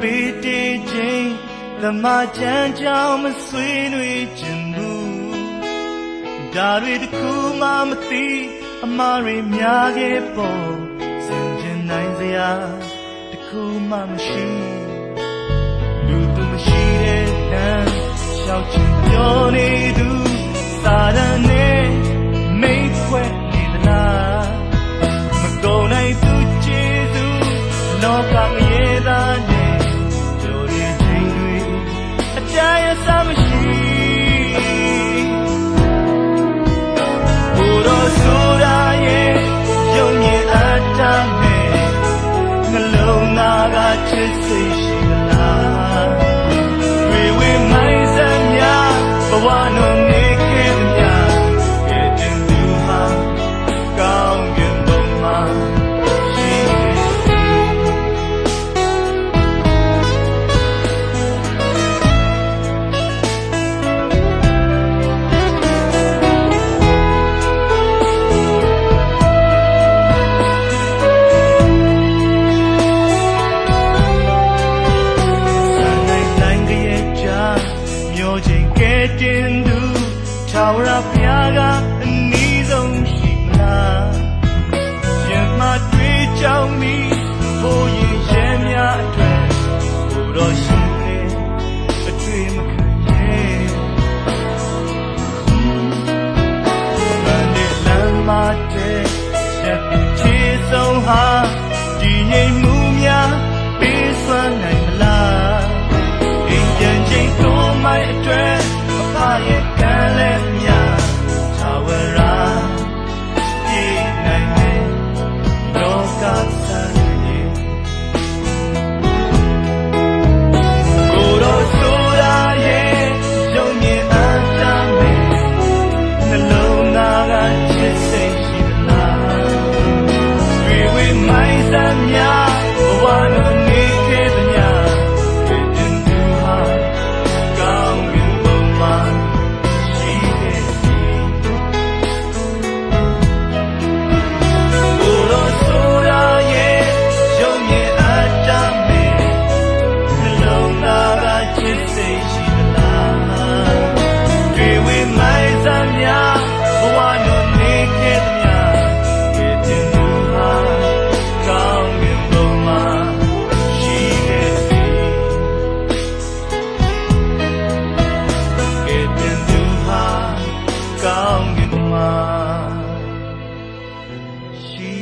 ပေးတေးခြင်းသမာချမ်းကြောင့်မဆွေးနွေးခြင်းဘူးဒါတွေတစ်ခုမှမသိအမှားတွေများခဲ့ပေါ်စင်ကျင်နိုင်စရာတစ်ခုမှမရှိလူသူမရှိတဲ့တန်းရှောက်ချင်ပြောနေသူစာရန်နဲ့မိတ်ခွဲနေသလားမကုန်နိုင်သူကျေးဇူးလောကင ကဲတင်သူထာဝရဘုရားကအနည်းဆုံးရှိမလားရင်မတွေ့ကြောင်းမီဘိုးရင်ရဲ့များအတွက်ဘိုးတော်ရှိတယ်အတွေ့မခံ 心。